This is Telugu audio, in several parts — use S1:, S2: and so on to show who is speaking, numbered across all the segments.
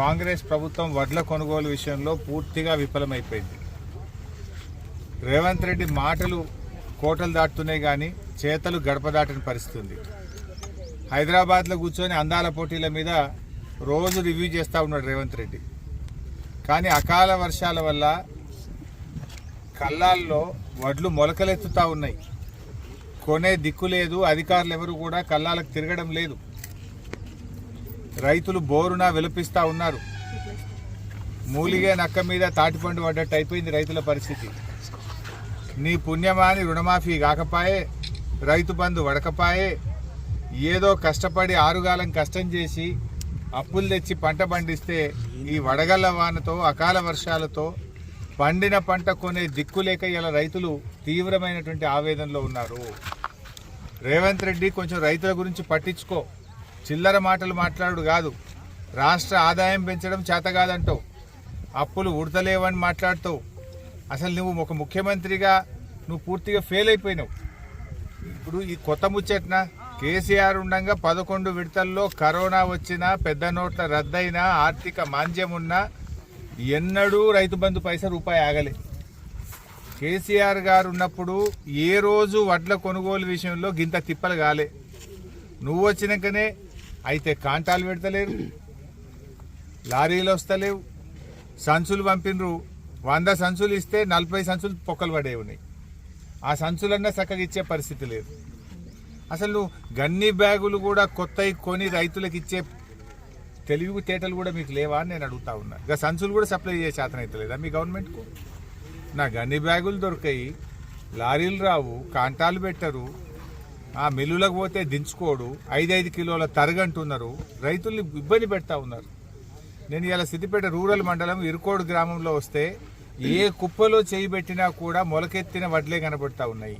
S1: కాంగ్రెస్ ప్రభుత్వం వడ్ల కొనుగోలు విషయంలో పూర్తిగా విఫలమైపోయింది. రేవంత్ రెడ్డి మాటలు కోటలు దాటుతున్నాయి కానీ చేతలు గడప దాటని పరిస్థితుంది. హైదరాబాద్లో కూర్చొని అందాల పోటీల మీద రోజు రివ్యూ చేస్తూ ఉన్నాడు రేవంత్ రెడ్డి. కానీ అకాల వర్షాల వల్ల కళ్ళాల్లో వడ్లు మొలకలెత్తుతూ ఉన్నాయి. కొనే దిక్కు లేదు అధికారులు ఎవరు కూడా కల్లాలకు తిరగడం లేదు. రైతులు బోరున విలపిస్తూ ఉన్నారు. మూలిగే నక్క మీద తాటిపండు పడ్డట్టు అయిపోయింది రైతుల పరిస్థితి. నీ పుణ్యమాని రుణమాఫీ కాకపాయే రైతు బంధు వడకపాయే ఏదో కష్టపడి ఆరుగాలం కష్టం చేసి అప్పులు తెచ్చి పంట పండిస్తే ఈ వడగళ్ళ వానతో అకాల వర్షాలతో పండిన పంట కొనే దిక్కు లేక ఇలా రైతులు తీవ్రమైనటువంటి ఆవేదనలో ఉన్నారు. రేవంత్ రెడ్డి కొంచెం రైతుల గురించి పట్టించుకో. చిల్లర మాటలు మాట్లాడు కాదు. రాష్ట్ర ఆదాయం పెంచడం చేత కాదంటావు. అప్పులు ఉడతలేవని మాట్లాడుతావు. అసలు నువ్వు ఒక ముఖ్యమంత్రిగా నువ్వు పూర్తిగా ఫెయిల్ అయిపోయినావు. ఇప్పుడు ఈ కొత్త ముచ్చట్న కేసీఆర్ ఉండగా పదకొండు విడతల్లో కరోనా వచ్చినా పెద్ద నోట్ల రద్దయినా ఆర్థిక మాంద్యం ఉన్నా ఎన్నడూ రైతు బంధు పైస రూపాయి ఆగలే. కేసీఆర్ గారు ఉన్నప్పుడు ఏ రోజు వడ్ల కొనుగోలు విషయంలో గింత తిప్పలు కాలే. నువ్వు వచ్చినాకనే అయితే కాంటాలు పెడతలేరు లారీలు వస్తలేవు. సంచులు పంపినరు. వంద సంచులు ఇస్తే నలభై సంచులు పొక్కలు పడే ఉన్నాయి. ఆ సంచులన్నా చక్కగా ఇచ్చే పరిస్థితి లేదు. అసలు గన్ని బ్యాగులు కూడా కొత్తవి కొని రైతులకు ఇచ్చే తెలివి తేటలు కూడా మీకు లేవా అని నేను అడుగుతా ఉన్నా. ఇక సంచులు కూడా సప్లై చేసే శాతం అయితే లేదా మీ గవర్నమెంట్కు? నా గన్ని బ్యాగులు దొరికాయి. లారీలు రావు కాంటాలు పెట్టరు. ఆ మిల్లులకు పోతే దించుకోడు. ఐదైదు కిలోల తరగంటున్నారు. రైతుల్ని ఇబ్బంది పెడతా ఉన్నారు. నేను ఇలా సిద్దిపేట రూరల్ మండలం ఇరుకోడు గ్రామంలో వస్తే ఏ కుప్పలో చేయి పెట్టినా కూడా మొలకెత్తిన వడ్లే కనబడతా ఉన్నాయి.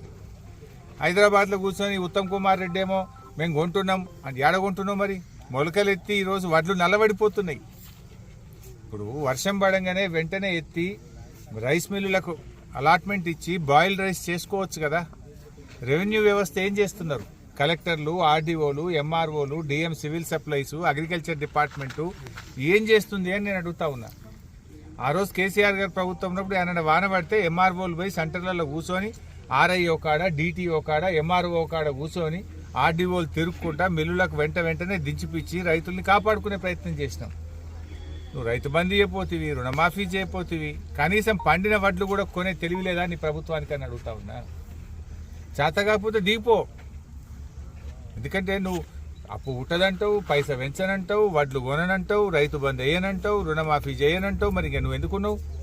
S1: హైదరాబాద్లో కూర్చొని ఉత్తమ్ కుమార్ రెడ్డి ఏమో మేము కొంటున్నాం అని ఏడ కొంటున్నాం మరి? మొలకలెత్తి ఈరోజు వడ్లు నల్లబడిపోతున్నాయి. ఇప్పుడు వర్షం పడంగానే వెంటనే ఎత్తి రైస్ మిల్లులకు అలాట్మెంట్ ఇచ్చి బాయిల్ రైస్ చేసుకోవచ్చు కదా? రెవెన్యూ వ్యవస్థ ఏం చేస్తున్నారు? కలెక్టర్లు ఆర్డీఓలు ఎంఆర్ఓలు DM civil supplies agriculture department ఏం చేస్తుంది అని నేను అడుగుతా ఉన్నా. ఆ రోజు కేసీఆర్ గారు ప్రభుత్వం ఉన్నప్పుడు ఆయన వాన పడితే ఎంఆర్ఓలు పోయి సెంటర్లలో కూర్చొని ఆర్ఐఓ కాడ డిటిఓ కాడ ఎంఆర్ఓ కాడ కూర్చొని ఆర్డీఓలు తిరుక్కుంటా మిల్లులకు వెంట వెంటనే దించిపిచ్చి రైతుల్ని కాపాడుకునే ప్రయత్నం చేసినాం. నువ్వు రైతు బంద్ చేయపోతివి రుణమాఫీ చేయపోతివి కనీసం పండిన వడ్లు కూడా కొనే తెలివిలేదా నీ ప్రభుత్వానికి అని అడుగుతా ఉన్నా. చేత కాకపోతే దీపో. ఎందుకంటే నువ్వు అప్పు పుట్టదంటావు పైస పెంచనంటావు వడ్లు కొననంటావు రైతు బంద్ వేయనంటావు రుణమాఫీ చేయనంటావు మరి ఇంకా నువ్వు ఎందుకున్నావు